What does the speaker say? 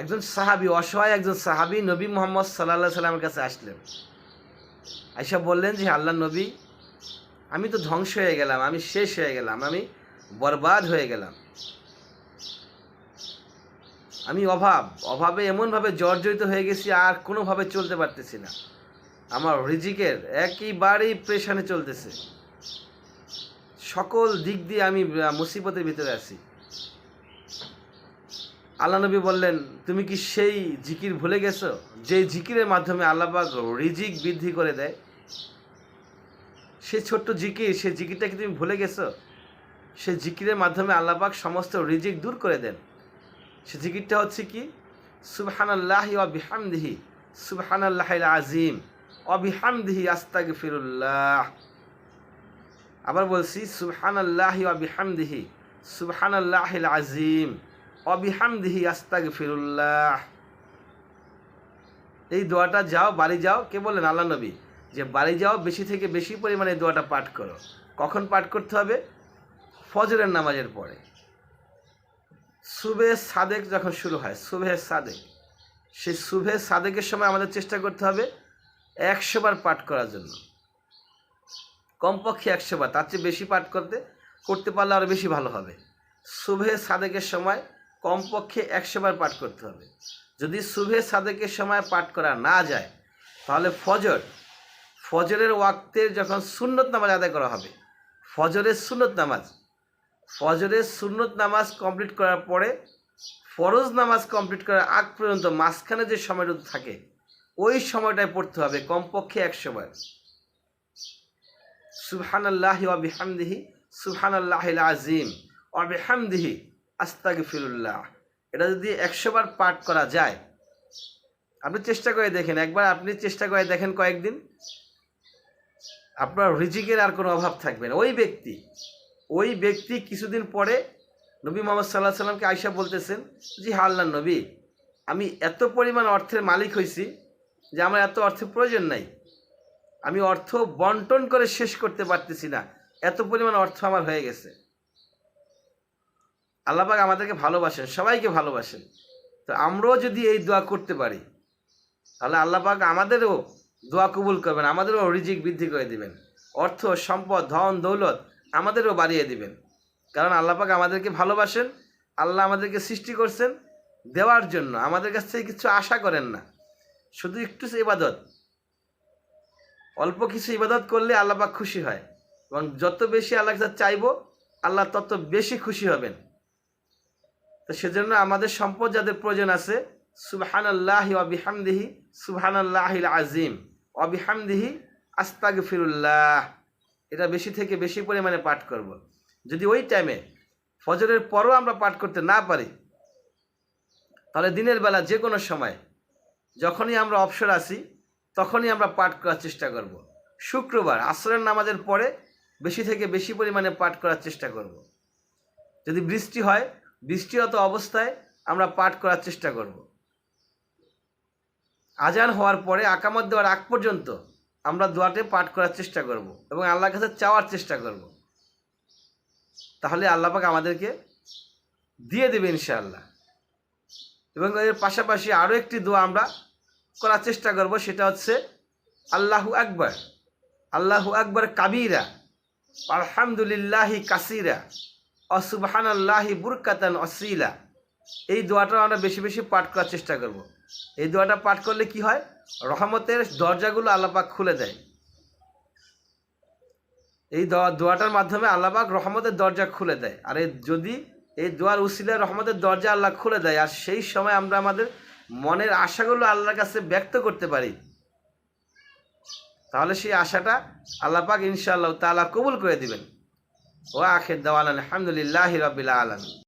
একজন সাহাবি, অসহায় একজন সাহাবি নবী মোহাম্মদ সাল্লাহ সাল্লামের কাছে আসলেন। আইসা বললেন যে আল্লাহ নবী, আমি তো ধ্বংস হয়ে গেলাম, আমি শেষ হয়ে গেলাম, আমি বরবাদ হয়ে গেলাম। আমি অভাব, অভাবে এমনভাবে জর্জরিত হয়ে গেছি, আর কোনোভাবে চলতে পারতেছি না। আমার রিজিকের একইবারেই প্রেশানে চলতেছে। সকল দিক দিয়ে আমি মুসিবতের ভিতরে আছি। আল্লাহ নবী বললেন, তুমি কি সেই জিকির ভুলে গেছো? যে জিকিরের মাধ্যমে আল্লাহবাক রিজিক বৃদ্ধি করে দেয়। সে ছোট্ট জিকির, সে জিকিরটা কি তুমি ভুলে গেছো? সে জিকিরের মাধ্যমে আল্লাহবাক সমস্ত রিজিক দূর করে দেন। সে জিকিরটা হচ্ছে কি? সুবহান আল্লাহ অবিহামদিহি সুবহান আল্লাহ আজিম অবিহামদিহি আস্তাগ ফিরুল্লাহ আবার বলছি সুবহান আল্লাহ অবিহামদিহি সুবহান আল্লাহ আজিম অবিহামদিহি আস্তাগ ফিরুল্লাহ এই দোয়াটা যাও, বাড়ি যাও। কে বললেন? আল্লাহ নবী। যে বাড়ি যাও, বেশি থেকে বেশি পরিমাণে দোয়াটা পাঠ করো। কখন পাঠ করতে হবে? ফজরের নামাজের পরে। সুবে সাদেক যখন শুরু হয়, সুবে সাদেক। সেই সুবে সাদেকের সময় আমাদের চেষ্টা করতে হবে একশো বার পাঠ করার জন্য। কমপক্ষে একশো বার, তার চেয়ে বেশি পাঠ করতে করতে পারলে আরও বেশি ভালো হবে। সুবে সাদেকের সময় কমপক্ষে একশো বার পাঠ করতে হবে। যদি সুবে সাদেকের সময় পাঠ করা না যায়, তাহলে ফজর। ফজরের ওয়াক্তের যখন সুন্নত নামাজ আদায় করা হবে, ফজরের সুন্নত নামাজ। ফজরের সুন্নত নামাজ কমপ্লিট করার পরে, ফরজ নামাজ কমপ্লিট করার আগ পর্যন্ত মাঝখানে যে সময়টুকু থাকে, ওই সময়টায় পড়তে হবে কমপক্ষে একশো বার। সুবহান আল্লাহ বিহামদিহি সুবহান আল্লাহ আজিম অবিহামদিহি আস্তাগ ফিরুল্লাহ এটা যদি একশো বার পাঠ করা যায়, আপনি চেষ্টা করে দেখেন, একবার আপনি চেষ্টা করে দেখেন কয়েকদিন, আপনার রিজিকের আর কোনো অভাব থাকবে না। ওই ব্যক্তি ওই ব্যক্তি কিছুদিন পরে নবী মোহাম্মদ সাল্লাহ সাল্লামকে আয়সা বলতেছেন, জি হা আল্লাহ নবী, আমি এত পরিমাণ অর্থের মালিক হয়েছি যে আমার এত অর্থের প্রয়োজন নাই। আমি অর্থ বন্টন করে শেষ করতে পারতেছি না। এত পরিমাণ অর্থ আমার হয়ে গেছে। আল্লাপাক আমাদেরকে ভালোবাসেন, সবাইকে ভালোবাসেন। তো আমরাও যদি এই দোয়া করতে পারি, তাহলে আল্লাপাক আমাদেরও দোয়া কবুল করবেন, আমাদেরও রিজিক বৃদ্ধি করে দিবেন। অর্থ, সম্পদ, ধন, দৌলত আমাদেরও বাড়িয়ে দিবেন। কারণ আল্লাপাক আমাদেরকে ভালোবাসেন, আল্লাহ আমাদেরকে সৃষ্টি করছেন দেওয়ার জন্য। আমাদের কাছ থেকে কিছু আশা করেন না। শুধু একটু ইবাদত। অল্প কিছু ইবাদত করলে আল্লাপাক খুশি হয়। এবং যত বেশি আল্লাহ চাইব, আল্লাহ তত বেশি খুশি হবেন। তো সেজন্য আমাদের সম্পদ যাদের প্রয়োজন আছে সুবহান আল্লাহ অবিহামদিহি সুবহান আল্লাহ আজিম অবিহামদিহি আস্তাগ ফিরুল্লাহ এটা বেশি থেকে বেশি পরিমাণে পাঠ করব। যদি ওই টাইমে ফজরের পরও আমরা পাঠ করতে না পারি, তাহলে দিনের বেলা যে কোনো সময় যখনই আমরা অবসর আসি তখনই আমরা পাঠ করার চেষ্টা করব। শুক্রবার, আসরের নামাজের পরে বেশি থেকে বেশি পরিমাণে পাঠ করার চেষ্টা করব। যদি বৃষ্টি হয় বৃষ্টিরত অবস্থায় আমরা পাঠ করার চেষ্টা করব। আজান হওয়ার পরে, আকামত দেওয়ার আগ পর্যন্ত আমরা দোয়াতে পাঠ করার চেষ্টা করব এবং আল্লাহর কাছে চাওয়ার চেষ্টা করব। তাহলে আল্লাহ পাক আমাদেরকে দিয়ে দেবে ইনশাআল্লাহ। এবং এর পাশাপাশি আরও একটি দোয়া আমরা করার চেষ্টা করব, সেটা হচ্ছে, আল্লাহু আকবর আল্লাহু আকবর কাবিরা, আলহামদুলিল্লাহি কাসিরা। অসুবহান আল্লাহি বুরকাতান অসিলা এই দোয়াটা আমরা বেশি বেশি পাঠ করার চেষ্টা করব। এই দোয়াটা পাঠ করলে কি হয়? রহমতের দরজাগুলো আল্লাপাক খুলে দেয়। এই দোয়াটার মাধ্যমে আল্লাপাক রহমতের দরজা খুলে দেয়। আর এই যদি এই দোয়ার উসিলায় রহমতের দরজা আল্লাহ খুলে দেয়, আর সেই সময় আমরা আমাদের মনের আশাগুলো আল্লাহর কাছে ব্যক্ত করতে পারি, তাহলে সেই আশাটা আল্লাপাক ইনশাআল্লাহ তাআলা কবুল করে দিবেন। ও আখের দেওয়ান আলহামদুলিল্লাহ রবিল আলমী